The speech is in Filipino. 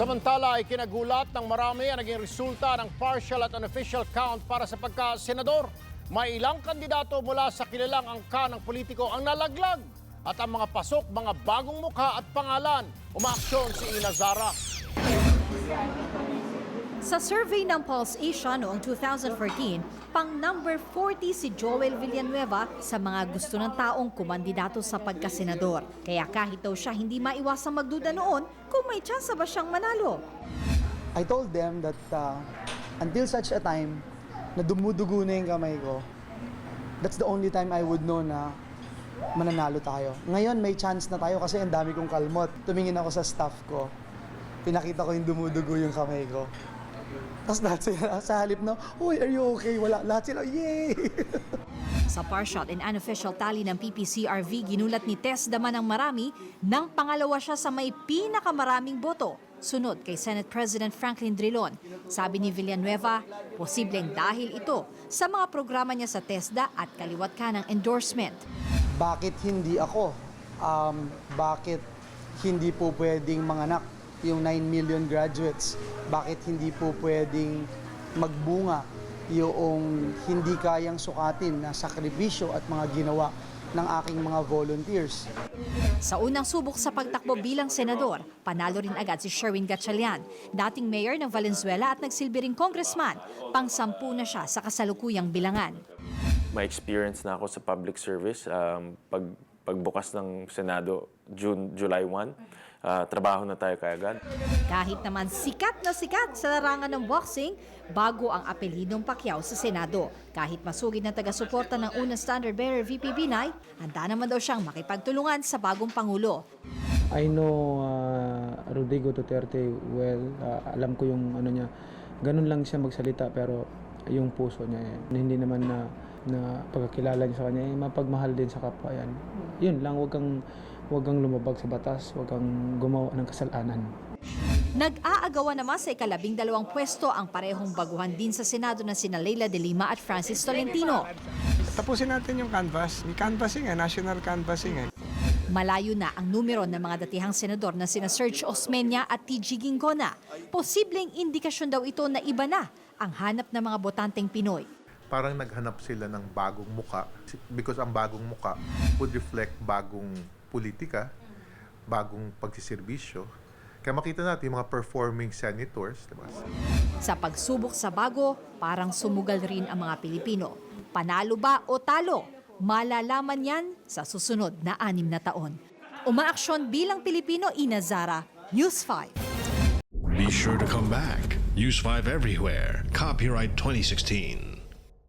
Samantala ay kinagulat ng marami ang naging resulta ng partial at unofficial count para sa pagka-senador. May ilang kandidato mula sa kilalang angka ng politiko ang nalaglag. At ang mga pasok, mga bagong mukha at pangalan. Umaaksyon si Ina Zara. Sa survey ng Pulse Asia noong 2014, pang number 40 si Joel Villanueva sa mga gusto ng taong kumandidato sa pagkasenador. Kaya kahit daw siya hindi maiwasang magduda noon kung may tsansa ba siyang manalo. I told them that uh, until such a time na dumudugo na yung kamay ko, that's the only time I would know na mananalo tayo. Ngayon may chance na tayo kasi ang dami kong kalmot. Tumingin ako sa staff ko. Pinakita ko yung dumudugo yung kamay ko. Tapos lahat sila sa halip na, Uy, are you okay? Wala. Lahat sila, yay! Sa partial and unofficial tally ng PPCRV, ginulat ni Tess Daman ng marami nang pangalawa siya sa may pinakamaraming boto. Sunod kay Senate President Franklin Drilon. Sabi ni Villanueva, posibleng dahil ito sa mga programa niya sa TESDA at kaliwat ka ng endorsement. bakit hindi ako? Um, bakit hindi po pwedeng manganak yung 9 million graduates? Bakit hindi po pwedeng magbunga yung hindi kayang sukatin na sakripisyo at mga ginawa ng aking mga volunteers? Sa unang subok sa pagtakbo bilang senador, panalo rin agad si Sherwin Gatchalian, dating mayor ng Valenzuela at nagsilbi ring congressman. Pang-sampu na siya sa kasalukuyang bilangan. may experience na ako sa public service. Um, pag, pagbukas ng Senado, June, July 1, ah, trabaho na tayo kaagad. Kahit naman sikat na sikat sa larangan ng boxing, bago ang apelidong Pacquiao sa Senado. Kahit masugid na taga-suporta ng unang standard bearer VP Binay, handa naman daw siyang makipagtulungan sa bagong Pangulo. I know uh, Rodrigo Duterte well. Uh, alam ko yung ano niya. Ganun lang siya magsalita pero yung puso niya eh, hindi naman na na pagkakilala niya sa kanya eh, mapagmahal din sa kapwa yan. Yun lang, wag kang wag kang lumabag sa batas, wag kang gumawa ng kasalanan. Nag-aagawan naman sa ikalabing dalawang pwesto ang parehong baguhan din sa Senado na sina Leila de Lima at Francis Tolentino. Tapusin natin yung canvas. Yung canvassing eh, national canvassing eh. Malayo na ang numero ng mga datihang senador na sina Serge Osmeña at TG Gingona. Posibleng indikasyon daw ito na iba na ang hanap ng mga botanteng Pinoy. Parang naghanap sila ng bagong muka because ang bagong muka would reflect bagong politika, bagong pagsiservisyo. Kaya makita natin yung mga performing senators, di ba? Sa pagsubok sa bago, parang sumugal rin ang mga Pilipino. Panalo ba o talo? Malalaman yan sa susunod na anim na taon. Umaaksyon bilang Pilipino, Ina Zara, News 5. Be sure to come back. Use 5 everywhere. Copyright 2016.